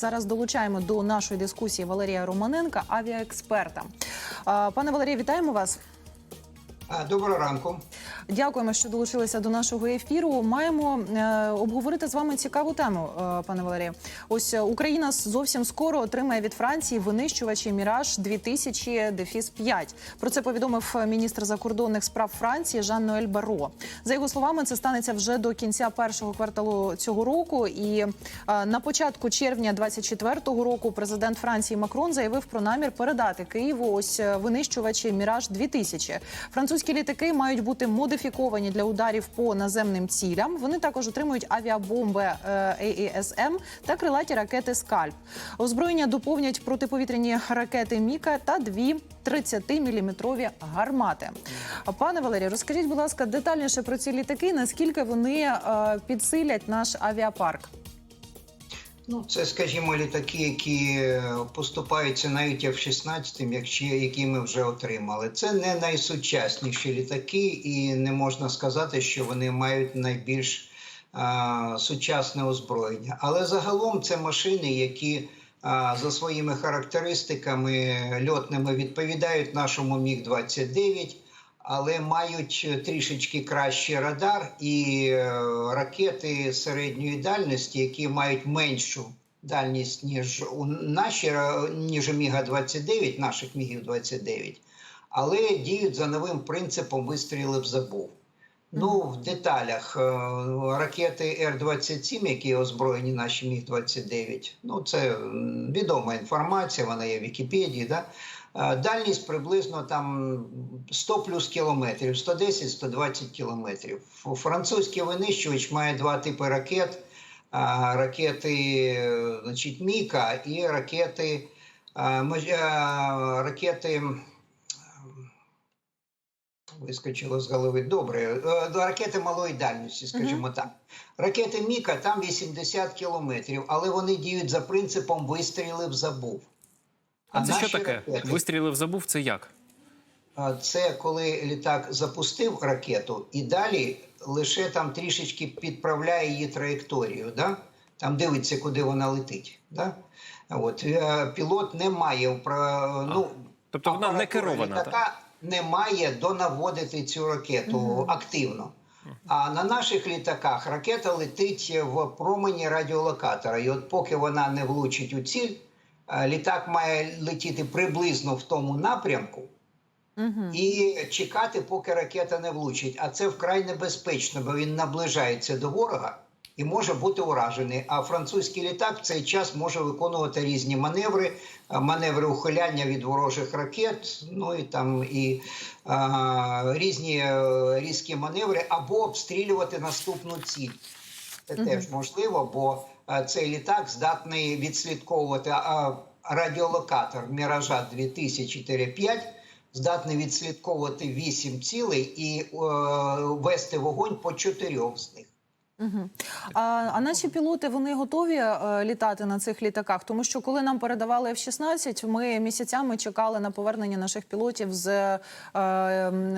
Зараз долучаємо до нашої дискусії Валерія Романенка, авіаексперта. Пане Валерію, вітаємо вас. Доброго ранку. Дякуємо, що долучилися до нашого ефіру. Маємо е, обговорити з вами цікаву тему, е, пане Валерію. Ось е, Україна зовсім скоро отримає від Франції винищувачі Міраж 2000 дефіс 5 Про це повідомив е, міністр закордонних справ Франції Жан Ноель Барро. За його словами, це станеться вже до кінця першого кварталу цього року. І е, на початку червня 24-го року президент Франції Макрон заявив про намір передати Києву ось е, винищувачі Міраж 2000 Французькі літаки мають бути модифіковані для ударів по наземним цілям. Вони також отримують авіабомби е, AESM та крилаті ракети Скальп. Озброєння доповнять протиповітряні ракети Міка та дві 30-мм гармати. Пане Валерію, розкажіть, будь ласка, детальніше про ці літаки. Наскільки вони е, підсилять наш авіапарк? Ну, це, скажімо, літаки, які поступаються навіть F-16, якщо- які ми вже отримали. Це не найсучасніші літаки, і не можна сказати, що вони мають найбільш а, сучасне озброєння. Але загалом це машини, які а, за своїми характеристиками льотними відповідають нашому Міг-29. Але мають трішечки кращий радар і е, ракети середньої дальності, які мають меншу дальність ніж у наші е, ніж у Міга 29 наших мігів 29 але діють за новим принципом вистрілив забув. Ну, в деталях е, ракети Р-27, які озброєні наші Міг-29, ну це відома інформація, вона є в Вікіпедії. Да? Е, Дальність приблизно там 100 плюс кілометрів, 110-120 кілометрів. Французький винищувач має два типи ракет: ракети е, значить, Міка і ракети, ракети Вискочило з голови. Добре. Е, Ракети малої дальності, скажімо так. Ракети Міка там 80 кілометрів, але вони діють за принципом вистрілив забув. А це що таке? ракети, Вистрілив, забув це як? Це коли літак запустив ракету і далі лише там трішечки підправляє її траєкторію. Да? Там дивиться, куди вона летить. Да? От, е, пілот не має ну, Тобто вона не керована, літака не має донаводити цю ракету активно. А на наших літаках ракета летить в промені радіолокатора. І от поки вона не влучить у ціль, е, літак має летіти приблизно в тому напрямку і чекати, поки ракета не влучить. А це вкрай небезпечно, бо він наближається до ворога і може бути уражений. А французький літак в цей час може виконувати різні маневри, маневри ухиляння від ворожих ракет, ну і там і а, різні е, різкі маневри, або обстрілювати наступну ціль. Це теж можливо, бо е, цей літак здатний відслідковувати радіолокатор Міража 2004-5, здатний відслідковувати 8 цілей і е, вести вогонь по чотирьох з них. А, а наші пілоти вони готові е, літати на цих літаках? Тому що коли нам передавали F-16, ми місяцями чекали на повернення наших пілотів з е,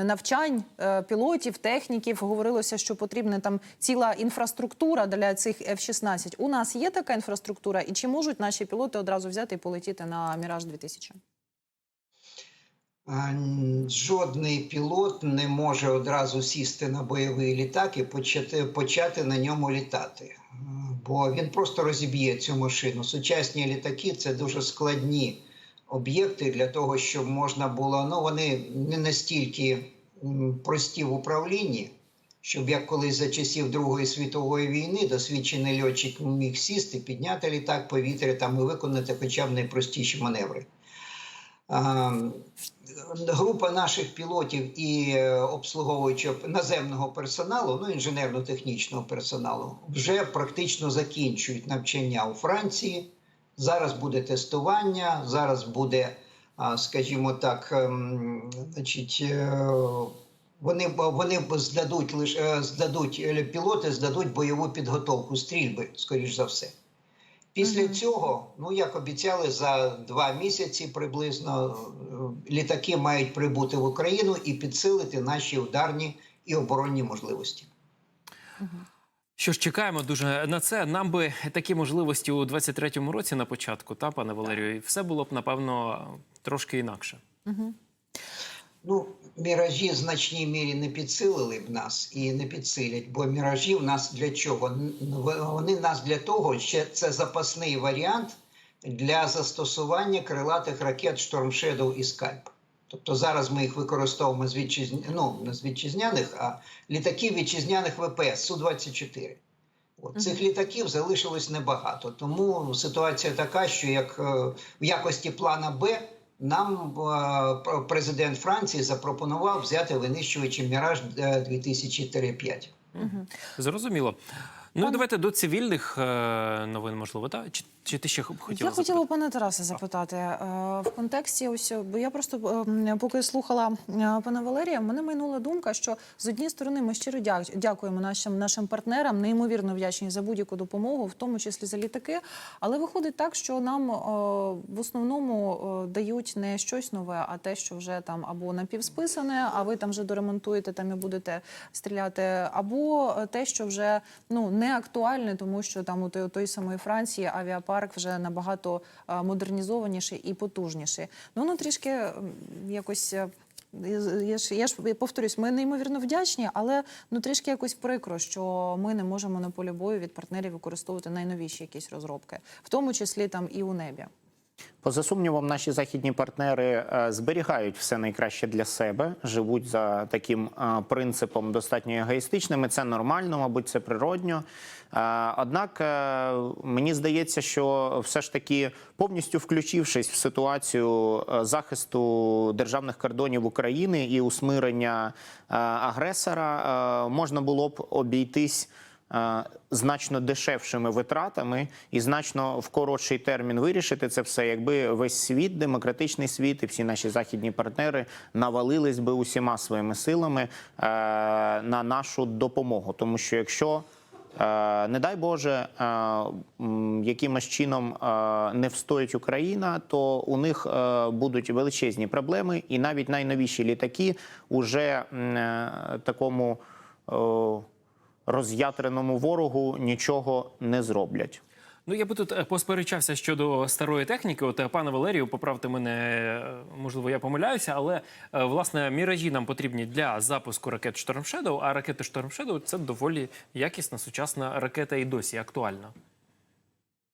навчань е, пілотів, техніків. Говорилося, що потрібна там ціла інфраструктура для цих F-16. У нас є така інфраструктура, і чи можуть наші пілоти одразу взяти і полетіти на Міраж 2000 А, н- Жодний пілот не може одразу сісти на бойовий літак і почати, почати на ньому літати, бо він просто розіб'є цю машину. Сучасні літаки це дуже складні об'єкти для того, щоб можна було. Ну вони не настільки прості в управлінні, щоб як колись за часів Другої світової війни досвідчений льотчик міг сісти, підняти літак повітря там і виконати хоча б найпростіші маневри. Група наших пілотів і е, обслуговуючого наземного персоналу, ну інженерно-технічного персоналу, вже практично закінчують навчання у Франції. Зараз буде тестування, зараз буде, скажімо так, ем, значить, е, вони, вони здадуть лише здадуть е, пілоти, здадуть бойову підготовку стрільби, скоріш за все. Після цього, ну як обіцяли, за два місяці приблизно е, літаки мають прибути в Україну і підсилити наші ударні і оборонні можливості. Що ж, чекаємо дуже на це. Нам би такі можливості у 23-му році на початку, та пане Валерію, і все було б напевно трошки інакше. Ну, міражі в значній мірі не підсилили б нас і не підсилять, бо міражі в нас для чого? Вони в нас для того, що це запасний варіант для застосування крилатих ракет Storm Shadow і Скальп. Тобто зараз ми їх використовуємо з вітчизня... ну, не з вітчизняних, а літаків вітчизняних ВПС Су-24. От, цих літаків залишилось небагато. Тому ситуація така, що як е, в якості плана Б нам е, президент Франції запропонував взяти винищувачі Міраж 2000-5. Зрозуміло. Ну, давайте до цивільних е, новин, можливо, так? Чи, чи ти ще хотіла Я хотіла пана Тараса запитати е, в контексті, ось бо я просто е, поки слухала е, пана Валерія, мене майнула думка, що з однієї сторони ми щиро дя- дякуємо нашим нашим партнерам, неймовірно вдячні за будь-яку допомогу, в тому числі за літаки. Але виходить так, що нам е, в основному е, дають не щось нове, а те, що вже там або напівсписане, а ви там вже доремонтуєте там і будете стріляти, або е, те, що вже ну не актуальне, тому що там у той, самої Франції авіапарк вже набагато е, модернізованіший і потужніший. Ну воно трішки якось. е, Я ж я ж повторюсь, ми неймовірно вдячні, але ну трішки якось прикро, що ми не можемо на полі бою від партнерів використовувати найновіші якісь розробки, в тому числі там і у небі. Поза сумнівом, наші західні партнери е, зберігають все найкраще для себе, живуть за таким е, принципом достатньо егоїстичним. і Це нормально, мабуть, це природньо. Е, Однак мені здається, що все ж таки повністю включившись в ситуацію захисту державних кордонів України і усмирення агресора, можна було б обійтись значно дешевшими витратами і значно в коротший термін вирішити це все, якби весь світ, демократичний світ і всі наші західні партнери навалились би усіма своїми силами е, на нашу допомогу. Тому що якщо Е, Не дай Боже, е, якимось чином е, не встоїть Україна, то у них е, будуть величезні проблеми, і навіть найновіші літаки уже е, такому е, роз'ятреному ворогу нічого не зроблять. Ну, я би тут е, посперечався щодо старої техніки. От, е, пане Валерію, поправте мене, е, можливо, я помиляюся, але власне міражі нам потрібні для запуску ракет Storm Shadow, а ракети Storm Shadow – це доволі якісна сучасна ракета і досі актуальна.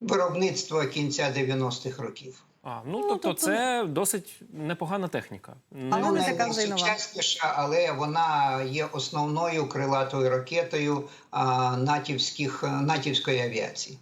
Виробництво кінця 90-х років. А, ну, Ну, тобто, тобто- це досить непогана техніка. Але Не- ну, не така найсучасніша, але вона є основною крилатою ракетою а, натівських, натівської авіації.